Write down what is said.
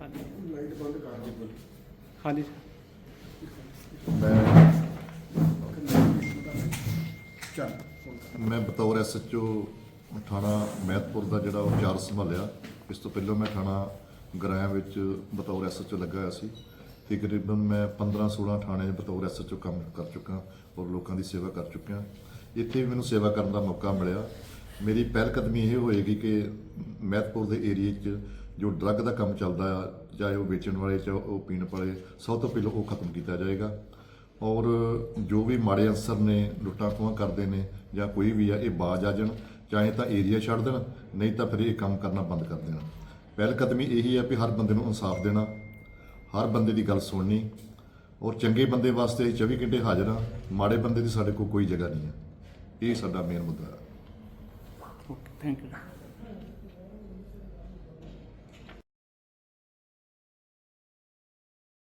ਹਾਂਜੀ। ਲਾਈਟ ਬੰਦ ਕਰ ਦੇ ਬੋਲ ਹਾਂਜੀ ਮੈਂ ਚੱਲ ਫੋਨ ਕਰ ਮੈਂ ਬਤੌਰ ਐਸਐਚਓ ਥਾਣਾ ਮਹਿਤਪੁਰ ਦਾ ਜਿਹੜਾ ਉਹ ਚਾਰਜ ਸੰਭਾਲਿਆ। ਇਸ ਤੋਂ ਪਹਿਲਾਂ ਮੈਂ ਥਾਣਾ ਗਰਾਇਆ ਵਿੱਚ ਬਤੌਰ ਐਸਐਚਓ ਲੱਗਾ ਹੋਇਆ ਸੀ। ਤਕਰੀਬਨ ਮੈਂ 15 16 ਥਾਣੇ ਬਤੌਰ ਐਸਐਚਓ ਕੰਮ ਕਰ ਚੁੱਕਾ ਔਰ ਲੋਕਾਂ ਦੀ ਸੇਵਾ ਕਰ ਚੁੱਕਿਆ ਇੱਥੇ ਵੀ ਮੈਨੂੰ ਸੇਵਾ ਕਰਨ ਦਾ ਮੌਕਾ ਮਿਲਿਆ। ਮੇਰੀ ਪਹਿਲ ਕਦਮੀ ਇਹ ਹੋਏਗੀ ਕਿ ਮਹਿਤਪੁਰ ਦੇ ਏਰੀਏ 'ਚ ਜੋ ਡਰੱਗ ਦਾ ਕੰਮ ਚੱਲਦਾ ਆ, ਚਾਹੇ ਉਹ ਵੇਚਣ ਵਾਲੇ ਚਾਹੇ ਉਹ ਪੀਣ ਵਾਲੇ, ਸਭ ਤੋਂ ਪਹਿਲਾਂ ਉਹ ਖਤਮ ਕੀਤਾ ਜਾਏਗਾ। ਔਰ ਜੋ ਵੀ ਮਾੜੇ ਅਨਸਰ ਨੇ, ਲੁੱਟਾਂ ਖੋਹਾਂ ਕਰਦੇ ਨੇ, ਜਾਂ ਕੋਈ ਵੀ ਆ, ਇਹ ਬਾਜ ਆ ਜਾਣ, ਚਾਹੇ ਤਾਂ ਏਰੀਆ ਛੱਡ ਦੇਣ, ਨਹੀਂ ਤਾਂ ਫਿਰ ਇਹ ਕੰਮ ਕਰਨਾ ਬੰਦ ਕਰ ਦੇਣ। ਪਹਿਲ ਕਦਮੀ ਇਹੀ ਹੈ ਵੀ ਹਰ ਬੰਦੇ ਨੂੰ ਇਨਸਾਫ ਦੇਣਾ, ਹਰ ਬੰਦੇ ਦੀ ਗੱਲ ਸੁਣਨੀ, ਔਰ ਚੰਗੇ ਬੰਦੇ ਵਾਸਤੇ ਅਸੀਂ 24 ਘੰਟੇ ਹਾਜ਼ਰ ਹਾਂ, ਮਾੜੇ ਬੰਦੇ ਦੀ ਸਾਡੇ ਕੋਲ ਕੋਈ ਜਗ੍ਹਾ ਨਹੀਂ ਹੈ। ਇਹ ਸਾਡਾ ਮੇਨ ਮੁੱਦਾ ਹੈ। Okay thank you